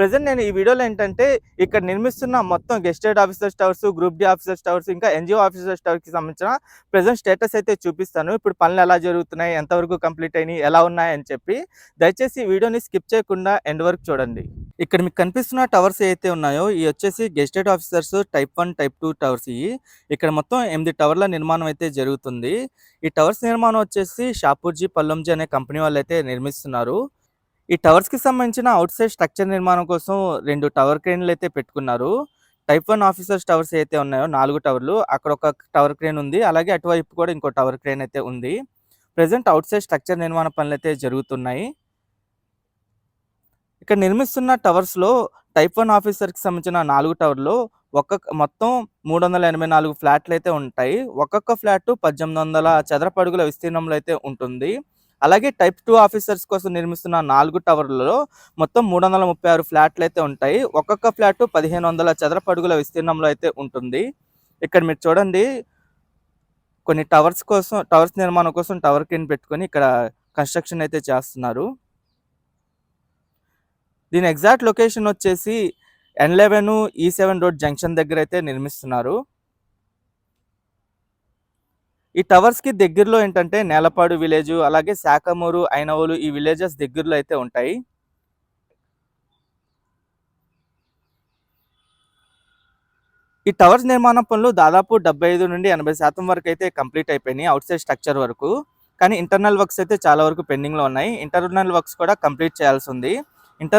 Present నేను ఈ వీడియోలో ఏంటంటే ఇక్కడ నిర్మిస్తున్న మొత్తం gazetted officers towers group D officers towers ఇంకా ఎన్జిఓ ఆఫీసర్స్ టవర్స్కి సంబంధించిన ప్రజెంట్ స్టేటస్ అయితే చూపిస్తాను. ఇప్పుడు పనులు ఎలా జరుగుతున్నాయి ఎంతవరకు కంప్లీట్ అయినాయి ఎలా ఉన్నాయి అని చెప్పి దయచేసి వీడియోని స్కిప్ చేయకుండా ఎండ్ వరకు చూడండి. ఇక్కడ మీకు కనిపిస్తున్న టవర్స్ అయితే ఉన్నాయో ఇవి వచ్చేసి gazetted officers type one type two towers ఇవి ఇక్కడ మొత్తం ఎనిమిది టవర్ల నిర్మాణం అయితే జరుగుతుంది. ఈ టవర్స్ నిర్మాణం వచ్చేసి షాపూర్జీ పల్లంజీ అనే కంపెనీ వాళ్ళు అయితే నిర్మిస్తున్నారు. ఈ టవర్స్కి సంబంధించిన అవుట్ సైడ్ స్ట్రక్చర్ నిర్మాణం కోసం రెండు టవర్ క్రేన్లు అయితే పెట్టుకున్నారు. టైప్ వన్ ఆఫీసర్స్ టవర్స్ అయితే ఉన్నాయో నాలుగు టవర్లు అక్కడ ఒక టవర్ క్రేన్ ఉంది. అలాగే అటువైపు కూడా ఇంకో టవర్ క్రేన్ అయితే ఉంది. ప్రజెంట్ అవుట్ సైడ్ స్ట్రక్చర్ నిర్మాణ పనులు అయితే జరుగుతున్నాయి. ఇక్కడ నిర్మిస్తున్న టవర్స్లో టైప్ వన్ ఆఫీసర్కి సంబంధించిన నాలుగు టవర్లు ఒక్కొక్క మొత్తం మూడు వందల ఎనభై నాలుగు ఫ్లాట్లు అయితే ఉంటాయి. ఒక్కొక్క ఫ్లాట్ పద్దెనిమిది వందల చదరపడుగుల విస్తీర్ణంలో అయితే ఉంటుంది. అలాగే టైప్ టూ ఆఫీసర్స్ కోసం నిర్మిస్తున్న నాలుగు టవర్లలో మొత్తం మూడు వందల ముప్పై ఆరు ఫ్లాట్లు అయితే ఉంటాయి. ఒక్కొక్క ఫ్లాట్ పదిహేను వందల చదరపడుగుల విస్తీర్ణంలో అయితే ఉంటుంది. ఇక్కడ మీరు చూడండి కొన్ని టవర్స్ కోసం టవర్స్ నిర్మాణం కోసం టవర్ కింద పెట్టుకొని ఇక్కడ కన్స్ట్రక్షన్ అయితే చేస్తున్నారు. దీని ఎగ్జాక్ట్ లొకేషన్ వచ్చేసి N eleven E seven road junction దగ్గర అయితే నిర్మిస్తున్నారు. ఈ టవర్స్కి దగ్గరలో ఏంటంటే నేలపాడు విలేజ్ అలాగే శాఖమూరు ఐనవోలు ఈ విలేజెస్ దగ్గరలో అయితే ఉంటాయి. ఈ టవర్స్ నిర్మాణ పనులు దాదాపు డెబ్బై ఐదు నుండి ఎనభై శాతం వరకు అయితే కంప్లీట్ అయిపోయినాయి అవుట్ సైడ్ స్ట్రక్చర్ వరకు. కానీ ఇంటర్నల్ వర్క్స్ అయితే చాలా వరకు పెండింగ్లో ఉన్నాయి. ఇంటర్నల్ వర్క్స్ కూడా కంప్లీట్ చేయాల్సి ఉంది. ఇంటర్